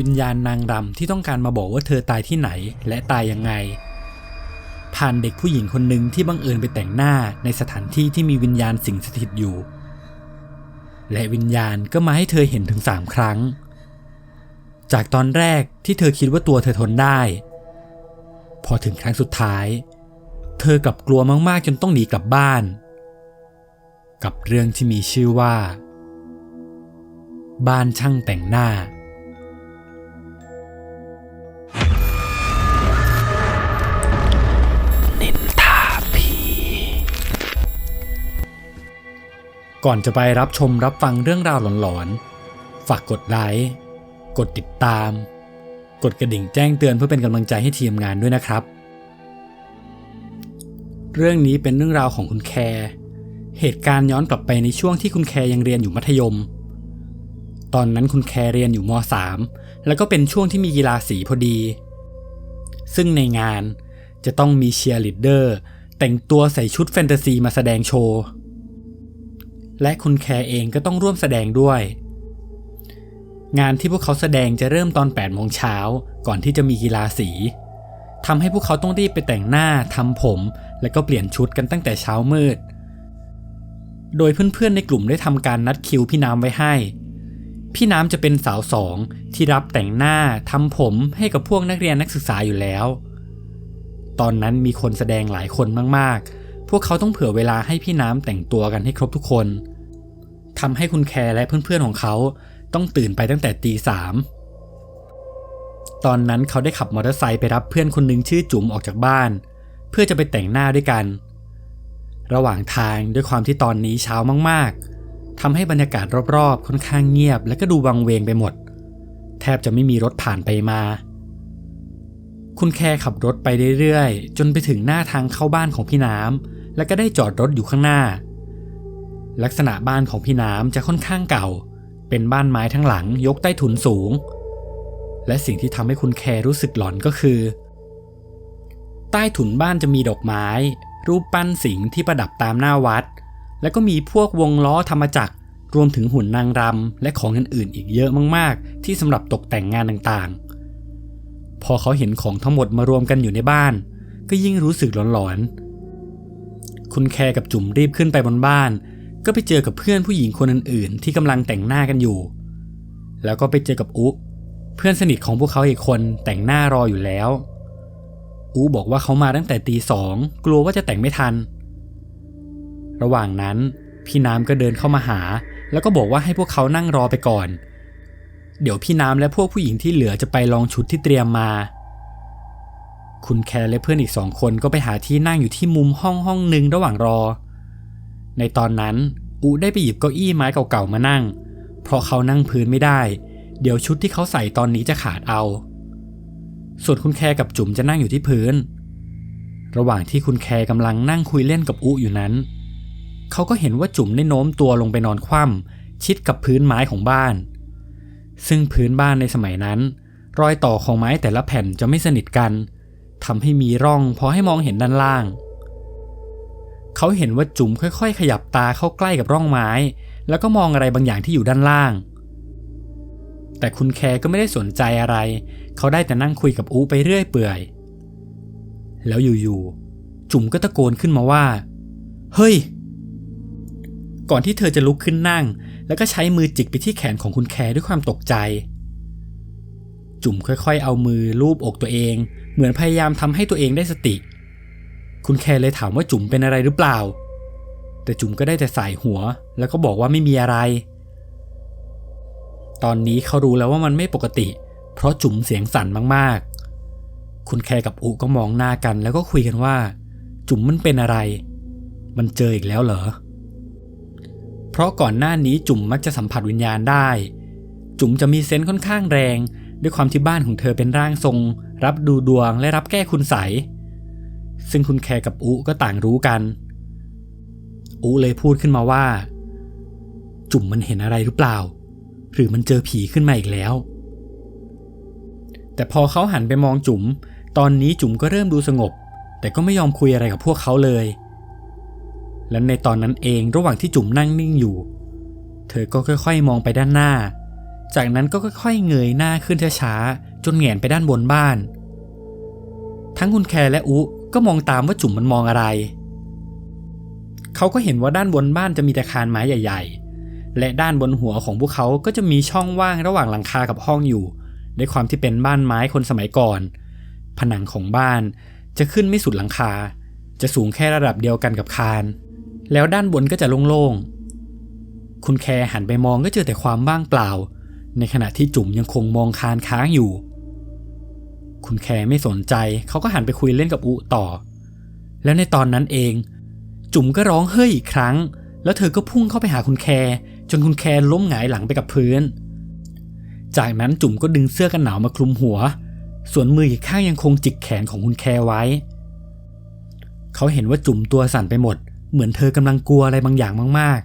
วิญญาณนางรำที่ต้องการมาบอกว่าเธอตายที่ไหนและตายยังไง ผ่านเด็กผู้หญิงคนหนึ่งที่บังเอิญไปแต่งหน้าในสถานที่ที่มีวิญญาณสิงสถิตอยู่ และวิญญาณก็มาให้เธอเห็นถึงสามครั้ง จากตอนแรกที่เธอคิดว่าตัวเธอทนได้ พอถึงครั้งสุดท้าย เธอกลับกลัวมากๆจนต้องหนีกลับบ้าน กับเรื่องที่มีชื่อว่า บ้านช่างแต่งหน้า ก่อนจะไปรับชมรับฟังเรื่องราวหลอนๆ ฝากกดไลค์ กดติดตาม กดกระดิ่งแจ้งเตือนเพื่อเป็นกำลังใจให้ทีมงานด้วยนะครับ เรื่องนี้เป็นเรื่องราวของคุณแคร์ เหตุการณ์ย้อนกลับไปในช่วงที่คุณแคร์ยังเรียนอยู่มัธยม ตอนนั้นคุณแคร์เรียนอยู่ม .3 แล้วก็เป็นช่วงที่มีกีฬาสีพอดี ซึ่งในงานจะต้องมีเชียร์ลีดเดอร์แต่งตัวใส่ชุดแฟนตาซีมาแสดงโชว์ และคุณแคร์เองก็ต้องร่วมแสดงด้วย งานที่พวกเขาแสดงจะเริ่มตอน8โมงเช้าก่อนที่จะมีกีฬาสีทำให้พวกเขาต้องรีบไปแต่งหน้าทำผม แล้วก็เปลี่ยนชุดกันตั้งแต่เช้ามืด โดยเพื่อนๆในกลุ่มได้ทำการนัดคิวพี่น้ำไว้ให้ พี่น้ำจะเป็นสาวสองที่รับแต่งหน้าทำผมให้กับพวกนักเรียนนักศึกษาอยู่แล้ว ตอนนั้นมีคนแสดงหลายคนมากๆ พวกเขาต้องเผื่อเวลาให้พี่น้ำแต่งตัวกันให้ครบทุกคน ทำให้คุณแคร์และเพื่อนๆของเขาต้องตื่นไปตั้งแต่ตีสามตอนนั้นเขาได้ขับมอเตอร์ไซค์ไปรับเพื่อนคนหนึ่งชื่อจุ๋มออกจากบ้าน เพื่อจะไปแต่งหน้าด้วยกัน ระหว่างทางด้วยความที่ตอนนี้เช้ามากๆทำให้บรรยากาศรอบๆ ค่อนข้างเงียบ และก็ดูวังเวงไปหมด แทบจะไม่มีรถผ่านไปมา คุณแคร์ขับรถไปเรื่อยๆ จนไปถึงหน้าทางเข้าบ้านของพี่น้ำแล้วก็ได้จอดรถอยู่ข้างหน้า ลักษณะบ้านของพี่น้ำจะค่อนข้างเก่า เป็นบ้านไม้ทั้งหลังยกใต้ถุนสูง และสิ่งที่ทำให้คุณแคร์รู้สึกหลอนก็คือ ใต้ถุนบ้านจะมีดอกไม้ รูปปั้นสิงที่ประดับตามหน้าวัด แล้วก็มีพวกวงล้อธรรมจักร รวมถึงหุ่นนางรำและของอื่นๆ อีกเยอะมากๆ ที่สำหรับตกแต่งงานต่างๆ พอเขาเห็นของทั้งหมดมารวมกันอยู่ในบ้าน ก็ยิ่งรู้สึกหลอนๆคุณแคร์กับจุ๋มรีบขึ้นไปบนบ้าน ก็ไปเจอกับเพื่อนผู้หญิงคนอื่นๆ ที่กำลังแต่งหน้ากันอยู่ แล้วก็ไปเจอกับอุ๊เพื่อนสนิทของพวกเขาอีกคนแต่งหน้ารออยู่แล้ว อูบอกว่าเขามาตั้งแต่ตีสองกลัวว่าจะแต่งไม่ทัน ระหว่างนั้น พี่น้ำก็เดินเข้ามาหา แล้วก็บอกว่าให้พวกเขานั่งรอไปก่อน เดี๋ยวพี่น้ำและพวกผู้หญิงที่เหลือจะไปลองชุดที่เตรียมมา คุณแคร์และเพื่อนอีกสองคนก็ไปหาที่นั่งอยู่ที่มุมห้องห้องหนึ่งระหว่างรอ ในตอนนั้นอูได้ไปหยิบเก้าอี้ไม้เก่าๆมานั่ง เพราะเขานั่งพื้นไม่ได้ เดี๋ยวชุดที่เขาใส่ตอนนี้จะขาดเอา ส่วนคุณแคร์กับจุ๋มจะนั่งอยู่ที่พื้น ระหว่างที่คุณแคร์กำลังนั่งคุยเล่นกับอุอยู่นั้น เขาก็เห็นว่าจุ๋มได้โน้มตัวลงไปนอนคว่ำชิดกับพื้นไม้ของบ้าน ซึ่งพื้นบ้านในสมัยนั้น รอยต่อของไม้แต่ละแผ่นจะไม่สนิทกันทำให้มีร่องพอให้มองเห็นด้านล่าง เขาเห็นว่าจุ๋มค่อยๆ ขยับตาเข้าใกล้กับร่องไม้ แล้วก็มองอะไรบางอย่างที่อยู่ด้านล่าง แต่คุณแคร์ก็ไม่ได้สนใจอะไร เขาได้แต่นั่งคุยกับอูไปเรื่อยเปื่อย แล้วอยู่ๆ จุ๋มก็ตะโกนขึ้นมาว่า เฮ้ย ก่อนที่เธอจะลุกขึ้นนั่ง แล้วก็ใช้มือจิกไปที่แขนของคุณแคร์ด้วยความตกใจ จุ๋มค่อยๆ เอามือลูบอกตัวเอง เหมือนพยายามทำให้ตัวเองได้สติ คุณแคร์เลยถามว่าจุ๋มเป็นอะไรหรือเปล่า แต่จุ๋มก็ได้แต่สายหัว แล้วก็บอกว่าไม่มีอะไร ตอนนี้เขารู้แล้วว่ามันไม่ปกติ เพราะจุ๋มเสียงสั่นมากๆ คุณแคร์กับอุก็มองหน้ากัน แล้วก็คุยกันว่า จุ๋มมันเป็นอะไร มันเจออีกแล้วเหรอ เพราะก่อนหน้านี้จุ๋มมักจะสัมผัสวิญญาณได้ จุ๋มจะมีเซนส์ค่อนข้างแรง ด้วยความที่บ้านของเธอเป็นร่างทรง รับดูดวงและรับแก้คุณใสย ซึ่งคุณแคร์กับอุก็ต่างรู้กัน อุเลยพูดขึ้นมาว่า จุ๋มมันเห็นอะไรหรือเปล่า หรือมันเจอผีขึ้นมาอีกแล้ว แต่พอเขาหันไปมองจุ๋ม ตอนนี้จุ๋มก็เริ่มดูสงบ แต่ก็ไม่ยอมคุยอะไรกับพวกเขาเลย และในตอนนั้นเองระหว่างที่จุ๋มนั่งนิ่งอยู่ เธอก็ค่อย ๆ มองไปด้านหน้า จากนั้นก็ค่อย ๆ เงยหน้าขึ้นช้าๆจนแหงนไปด้านบนบ้านทั้งคุณแคร์และอุ ก็มองตามว่าจุ๋มมันมองอะไร เขาก็เห็นว่าด้านบนบ้านจะมีแต่คานไม้ใหญ่ ๆ และด้านบนหัวของพวกเขาก็จะมีช่องว่างระหว่างหลังคากับห้องอยู่ด้วยความที่เป็นบ้านไม้คนสมัยก่อน ผนังของบ้านจะขึ้นไม่สุดหลังคา จะสูงแค่ระดับเดียวกันกับคาน แล้วด้านบนก็จะโล่งๆ คุณแคร์หันไปมองก็เจอแต่ความว่างเปล่า ในขณะที่จุ๋มยังคงมองคานค้างอยู่ คุณแคร์ไม่สนใจ เขาก็หันไปคุยเล่นกับอุต่อ แล้วในตอนนั้นเอง จุ๋มก็ร้องเฮ้ยอีกครั้ง แล้วเธอก็พุ่งเข้าไปหาคุณแคร์จนคุณแคร์ล้มหงายหลังไปกับพื้น จากนั้นจุ๋มก็ดึงเสื้อกันหนาวมาคลุมหัว ส่วนมืออีกข้างยังคงจิกแขนของคุณแคร์ไว้ เขาเห็นว่าจุ๋มตัวสั่นไปหมด เหมือนเธอกำลังกลัวอะไรบางอย่างมาก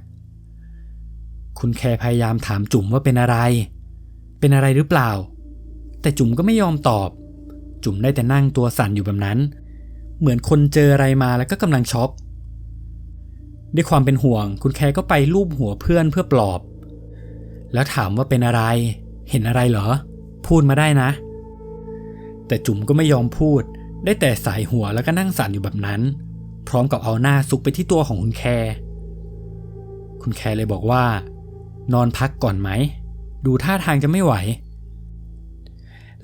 ๆ คุณแคร์พยายามถามจุ๋มว่าเป็นอะไร เป็นอะไรหรือเปล่า แต่จุ๋มก็ไม่ยอมตอบ จุ๋มได้แต่นั่งตัวสั่นอยู่แบบนั้น เหมือนคนเจออะไรมาแล้วก็กำลังช็อกด้วยความเป็นห่วง คุณแคร์ก็ไปลูบหัวเพื่อนเพื่อปลอบ แล้วถามว่าเป็นอะไร เห็นอะไรเหรอ พูดมาได้นะ แต่จุ๋มก็ไม่ยอมพูด ได้แต่สายหัวแล้วก็นั่งสั่นอยู่แบบนั้น พร้อมกับเอาหน้าซุกไปที่ตัวของคุณแคร์คุณแคร์เลยบอกว่า นอนพักก่อนไหม ดูท่าทางจะไม่ไหว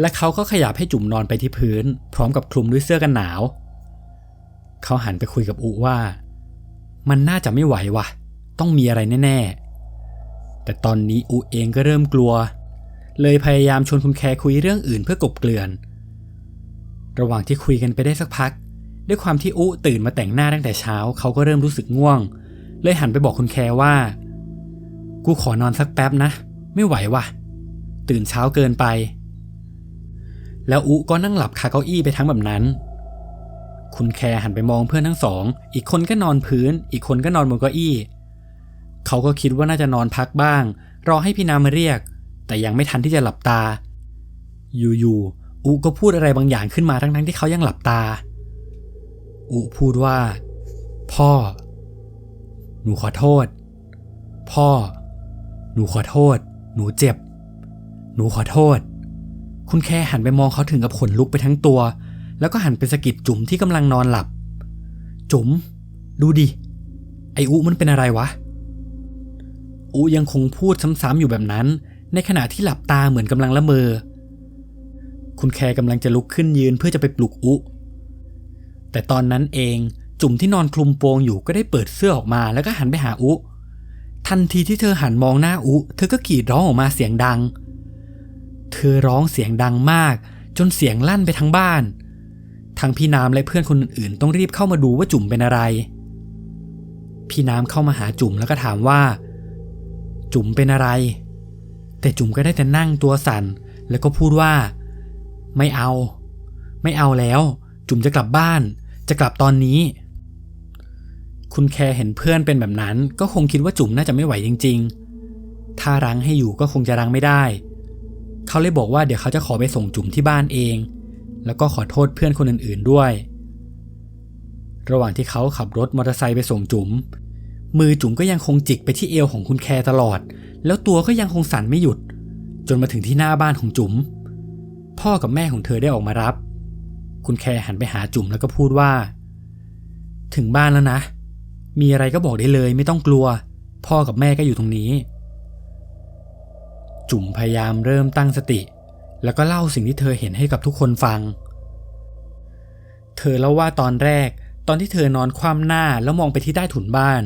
และเขาก็ขยับให้จุ๋มนอนไปที่พื้น พร้อมกับคลุมด้วยเสื้อกันหนาว เขาหันไปคุยกับอุว่า มันน่าจะไม่ไหววะต้องมีอะไรแน่ ๆ แต่ตอนนี้อุเองก็เริ่มกลัว เลยพยายามชวนคุณแคร์คุยเรื่องอื่นเพื่อกบเกลื่อน ระหว่างที่คุยกันไปได้สักพัก ด้วยความที่อุตื่นมาแต่งหน้าตั้งแต่เช้า เขาก็เริ่มรู้สึกง่วง เลยหันไปบอกคุณแคร์ว่า กูขอนอนสักแป๊บนะ ไม่ไหววะตื่นเช้าเกินไป แล้วอุก็นั่งหลับคาเก้าอี้ไปทั้งแบบนั้น คุณแคร์หันไปมองเพื่อนทั้งสอง อีกคนก็นอนพื้น อีกคนก็นอนบนเก้าอี้ เขาก็คิดว่าน่าจะนอนพักบ้าง รอให้พี่นามาเรียก แต่ยังไม่ทันที่จะหลับตา อยู่ๆ อุก็พูดอะไรบางอย่างขึ้นมาทั้งๆที่เขายังหลับตา อุพูดว่า พ่อ หนูขอโทษ พ่อ หนูขอโทษ หนูเจ็บ หนูขอโทษ คุณแค่หันไปมองเขาถึงกับขนลุกไปทั้งตัว แล้วก็หันไปสะกิดจุ๋มที่กำลังนอนหลับ จุ๋ม ดูดิ ไออุมันเป็นอะไรวะ อุยังคงพูดซ้ำๆอยู่แบบนั้น ในขณะที่หลับตาเหมือนกำลังละเมอ คุณแคร์กำลังจะลุกขึ้นยืนเพื่อจะไปปลุกอุ แต่ตอนนั้นเองจุ๋มที่นอนคลุมโปงอยู่ก็ได้เปิดเสื้อออกมาแล้วก็หันไปหาอุ ทันทีที่เธอหันมองหน้าอุ เธอก็กรีดร้องออกมาเสียงดัง เธอร้องเสียงดังมาก จนเสียงลั่นไปทั้งบ้านทั้งพี่น้ำและเพื่อนคนอื่นๆ ต้องรีบเข้ามาดูว่าจุ๋มเป็นอะไร พี่น้ำเข้ามาหาจุ๋มแล้วก็ถามว่า จุ๋มเป็นอะไร แต่จุ๋มก็ได้แต่นั่งตัวสั่น แล้วก็พูดว่า ไม่เอา ไม่เอาแล้ว จุ๋มจะกลับบ้าน จะกลับตอนนี้ คุณแคร์เห็นเพื่อนเป็นแบบนั้น ก็คงคิดว่าจุ๋มน่าจะไม่ไหวจริง ๆ ถ้ารั้งให้อยู่ก็คงจะรั้งไม่ได้ เขาเลยบอกว่าเดี๋ยวเขาจะขอไปส่งจุ๋มที่บ้านเอง แล้วก็ขอโทษเพื่อนคนอื่นๆด้วย ระหว่างที่เขาขับรถมอเตอร์ไซค์ไปส่งจุ๋ม มือจุ๋มก็ยังคงจิกไปที่เอวของคุณแคร์ตลอด แล้วตัวก็ยังคงสั่นไม่หยุด จนมาถึงที่หน้าบ้านของจุ๋ม พ่อกับแม่ของเธอได้ออกมารับ คุณแคร์หันไปหาจุ๋มแล้วก็พูดว่า ถึงบ้านแล้วนะ มีอะไรก็บอกได้เลยไม่ต้องกลัว พ่อกับแม่ก็อยู่ตรงนี้ จุ๋มพยายามเริ่มตั้งสติ แล้วก็เล่าสิ่งที่เธอเห็นให้กับทุกคนฟัง เธอเล่าว่าตอนแรก ตอนที่เธอนอนคว่ำหน้าแล้วมองไปที่ใต้ถุนบ้าน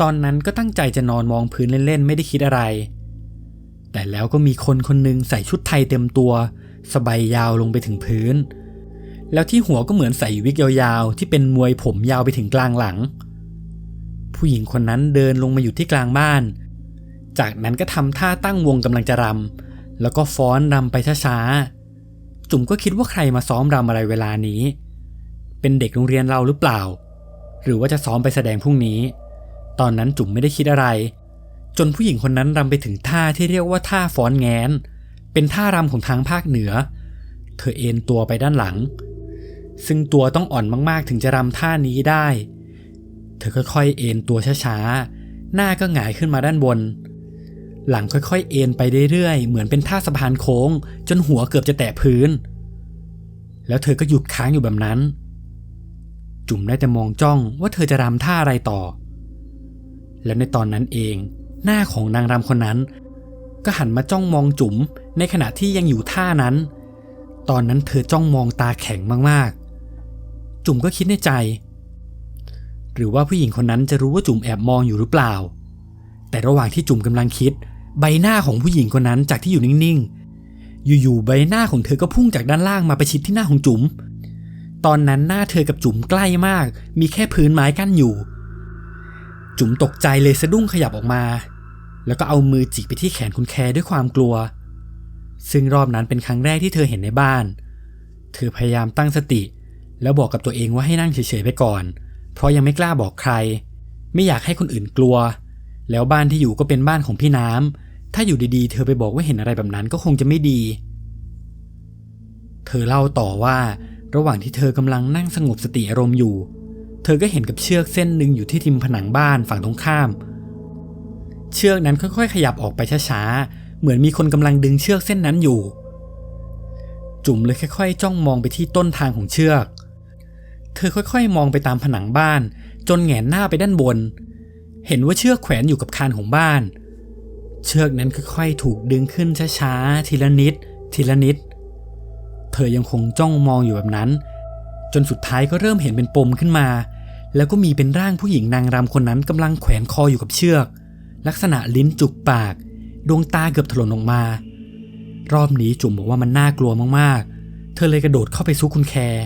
ตอนนั้นก็ตั้งใจจะนอนมองพื้นเล่นๆ ไม่ได้คิดอะไร แต่แล้วก็มีคนคนหนึ่งใส่ชุดไทยเต็มตัว สบายยาวลงไปถึงพื้น แล้วที่หัวก็เหมือนใส่วิกยาวๆ ที่เป็นมวยผมยาวไปถึงกลางหลัง ผู้หญิงคนนั้นเดินลงมาอยู่ที่กลางบ้าน จากนั้นก็ทำท่าตั้งวงกำลังจะรำแล้วก็ฟ้อนรำไปช้าๆ จุ๋มก็คิดว่าใครมาซ้อมรำอะไรเวลานี้ เป็นเด็กโรงเรียนเราหรือเปล่า หรือว่าจะซ้อมไปแสดงพรุ่งนี้ ตอนนั้นจุ๋มไม่ได้คิดอะไร จนผู้หญิงคนนั้นรำไปถึงท่าที่เรียกว่าท่าฟ้อนแงนเป็นท่ารำของทางภาคเหนือ เธอเอนตัวไปด้านหลัง ซึ่งตัวต้องอ่อนมากๆ ถึงจะรำท่านี้ได้ เธอค่อยๆเอนตัวช้าๆหน้าก็หงายขึ้นมาด้านบน หลังค่อยๆ เอ็นไปเรื่อยๆ เหมือนเป็นท่าสะพานโค้ง จนหัวเกือบจะแตะพื้น แล้วเธอก็หยุดค้างอยู่แบบนั้น จุ๋มได้แต่มองจ้องว่าเธอจะรำท่าอะไรต่อ แล้วในตอนนั้นเอง หน้าของนางรำคนนั้น ก็หันมาจ้องมองจุ๋มในขณะที่ยังอยู่ท่านั้น ตอนนั้นเธอจ้องมองตาแข็งมากๆ จุ๋มก็คิดในใจ หรือว่าผู้หญิงคนนั้นจะรู้ว่าจุ๋มแอบมองอยู่หรือเปล่าแต่ระหว่างที่จุ๋มกำลังคิด ใบหน้าของผู้หญิงคนนั้นจากที่อยู่นิ่งๆ อยู่ๆใบหน้าของเธอก็พุ่งจากด้านล่างมาไปชิดที่หน้าของจุ๋ม ตอนนั้นหน้าเธอกับจุ๋มใกล้มาก มีแค่พื้นไม้กั้นอยู่ จุ๋มตกใจเลยสะดุ้งขยับออกมา แล้วก็เอามือจิกไปที่แขนคุณแคร์ด้วยความกลัว ซึ่งรอบนั้นเป็นครั้งแรกที่เธอเห็นในบ้าน เธอพยายามตั้งสติ แล้วบอกกับตัวเองว่าให้นั่งเฉยๆไปก่อน เพราะยังไม่กล้าบอกใคร ไม่อยากให้คนอื่นกลัว แล้วบ้านที่อยู่ก็เป็นบ้านของพี่น้ำ ถ้าอยู่ดีๆ เธอไปบอกว่าเห็นอะไรแบบนั้นก็คงจะไม่ดี เธอเล่าต่อว่า ระหว่างที่เธอกำลังนั่งสงบสติอารมณ์อยู่ เธอก็เห็นกับเชือกเส้นหนึ่งอยู่ที่ริมผนังบ้านฝั่งตรงข้าม เชือกนั้นค่อยๆ ขยับออกไปช้าๆ เหมือนมีคนกำลังดึงเชือกเส้นนั้นอยู่ จุ๋มเลยค่อยๆ จ้องมองไปที่ต้นทางของเชือก เธอค่อยๆ มองไปตามผนังบ้าน จนแหงนหน้าไปด้านบน เห็นว่าเชือกแขวนอยู่กับคานของบ้านเเชือกนั้นค่อยๆถูกดึงขึ้นช้าๆ ทีละนิด ทีละนิด เธอยังคงจ้องมองอยู่แบบนั้น จนสุดท้ายก็เริ่มเห็นเป็นปมขึ้นมา แล้วก็มีเป็นร่างผู้หญิงนางรำคนนั้นกำลังแขวนคออยู่กับเชือก ลักษณะลิ้นจุกปาก ดวงตาเกือบถลนออกมา รอบนี้จุ๋มบอกว่ามันน่ากลัวมากๆ เธอเลยกระโดดเข้าไปซุกคุณแคร์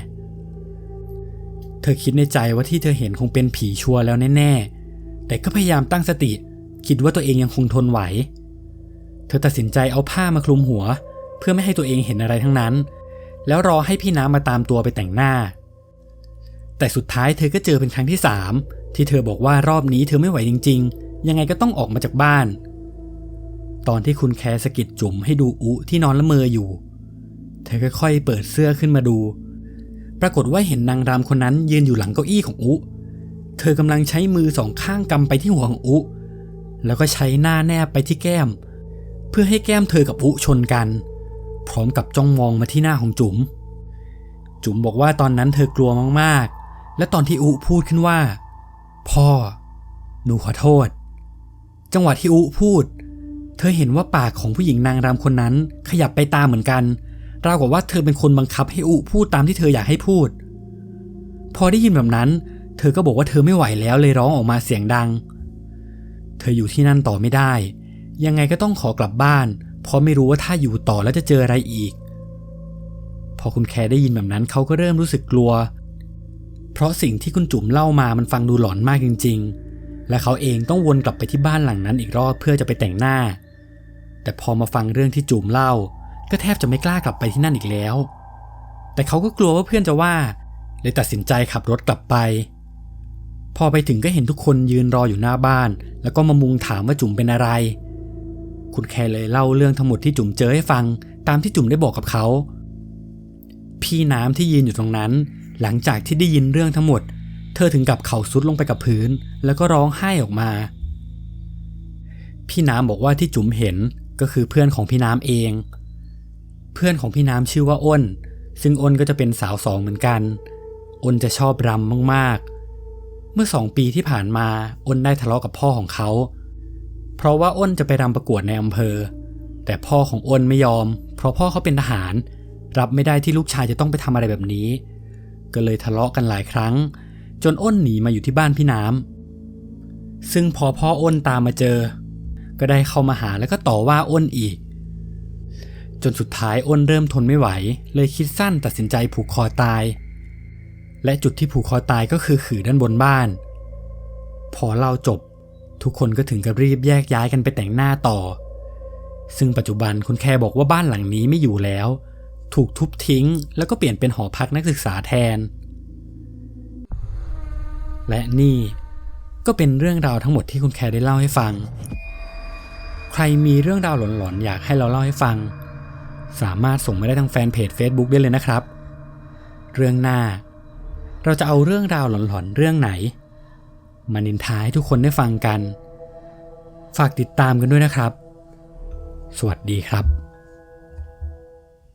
เธอคิดในใจว่าที่เธอเห็นคงเป็นผีชัวร์แล้วแน่ๆ แต่ก็พยายามตั้งสติ คิดว่าตัวเองยังคงทนไหว เธอตัดสินใจเอาผ้ามาคลุมหัว เพื่อไม่ให้ตัวเองเห็นอะไรทั้งนั้น แล้วรอให้พี่น้ำมาตามตัวไปแต่งหน้า แต่สุดท้ายเธอก็เจอเป็นครั้งที่สามที่เธอบอกว่ารอบนี้เธอไม่ไหวจริง ๆ ยังไงก็ต้องออกมาจากบ้าน ตอนที่คุณแคร์สะกิดจุ๋มให้ดูอุที่นอนละเมออยู่ เธอค่อยๆเปิดเสื้อขึ้นมาดู ปรากฏว่าเห็นนางรำคนนั้นยืนอยู่หลังเก้าอี้ของอุ เธอกำลังใช้มือสองข้างกำไปที่หัวของอุ แล้วก็ใช้หน้าแนบไปที่แก้ม เพื่อให้แก้มเธอกับอุชนกัน พร้อมกับจ้องมองมาที่หน้าของจุ๋ม จุ๋มบอกว่าตอนนั้นเธอกลัวมากๆ และตอนที่อุพูดขึ้นว่า พ่อ หนูขอโทษ จังหวะที่อุพูด เธอเห็นว่าปากของผู้หญิงนางรำคนนั้น ขยับไปตามเหมือนกันราวกับว่าเธอเป็นคนบังคับให้อุพูดตามที่เธออยากให้พูด พอได้ยินแบบนั้น เธอก็บอกว่าเธอไม่ไหวแล้วเลยร้องออกมาเสียงดัง เธออยู่ที่นั่นต่อไม่ได้ ยังไงก็ต้องขอกลับบ้าน เพราะไม่รู้ว่าถ้าอยู่ต่อแล้วจะเจออะไรอีก พอคุณแคร์ได้ยินแบบนั้นเขาก็เริ่มรู้สึกกลัว เพราะสิ่งที่คุณจุ๋มเล่ามามันฟังดูหลอนมากจริง ๆ และเขาเองต้องวนกลับไปที่บ้านหลังนั้นอีกรอบเพื่อจะไปแต่งหน้า แต่พอมาฟังเรื่องที่จุ๋มเล่า ก็แทบจะไม่กล้ากลับไปที่นั่นอีกแล้ว แต่เขาก็กลัวว่าเพื่อนจะว่า เลยตัดสินใจขับรถกลับไป พอไปถึงก็เห็นทุกคนยืนรออยู่หน้าบ้าน แล้วก็มามุงถามว่าจุ๋มเป็นอะไร คุณแคร์เลยเล่าเรื่องทั้งหมดที่จุ๋มเจอให้ฟัง ตามที่จุ๋มได้บอกกับเขา พี่น้ำที่ยืนอยู่ตรงนั้น หลังจากที่ได้ยินเรื่องทั้งหมด เธอถึงกับเข่าซุดลงไปกับพื้น แล้วก็ร้องไห้ออกมา พี่น้ำบอกว่าที่จุ๋มเห็นก็คือเพื่อนของพี่น้ำเอง เพื่อนของพี่น้ำชื่อว่าอ้น ซึ่งอ้นก็จะเป็นสาวสองเหมือนกัน อ้นจะชอบรำมากๆ เมื่อสองปีที่ผ่านมาอ้นได้ทะเลาะกับพ่อของเขา เพราะว่าอ้นจะไปรำประกวดในอำเภอ แต่พ่อของอ้นไม่ยอม เพราะพ่อเขาเป็นทหาร รับไม่ได้ที่ลูกชายจะต้องไปทำอะไรแบบนี้ ก็เลยทะเลาะกันหลายครั้ง จนอ้นหนีมาอยู่ที่บ้านพี่น้ำซึ่งพอพ่ออ้นตามมาเจอ ก็ได้เข้ามาหาแล้วก็ต่อว่าอ้นอีก จนสุดท้ายอ้นเริ่มทนไม่ไหว เลยคิดสั้นตัดสินใจผูกคอตาย และจุดที่ผูกคอตายก็คือขื่อด้านบนบ้าน พอเล่าจบ ทุกคนก็ถึงกับรีบแยกย้ายกันไปแต่งหน้าต่อ ซึ่งปัจจุบันคุณแคร์บอกว่าบ้านหลังนี้ไม่อยู่แล้ว ถูกทุบทิ้ง แล้วก็เปลี่ยนเป็นหอพักนักศึกษาแทน และนี่ก็เป็นเรื่องราวทั้งหมดที่คุณแคร์ได้เล่าให้ฟัง ใครมีเรื่องราวหลอนๆ อยากให้เราเล่าให้ฟัง สามารถส่งมาได้ทางแฟนเพจ Facebook ได้เลยนะครับ เรื่องหน้า เราจะเอาเรื่องราวหลอนๆเรื่องไหน มานินทาให้ทุกคนได้ฟังกัน ฝากติดตามกันด้วยนะครับ สวัสดีครับ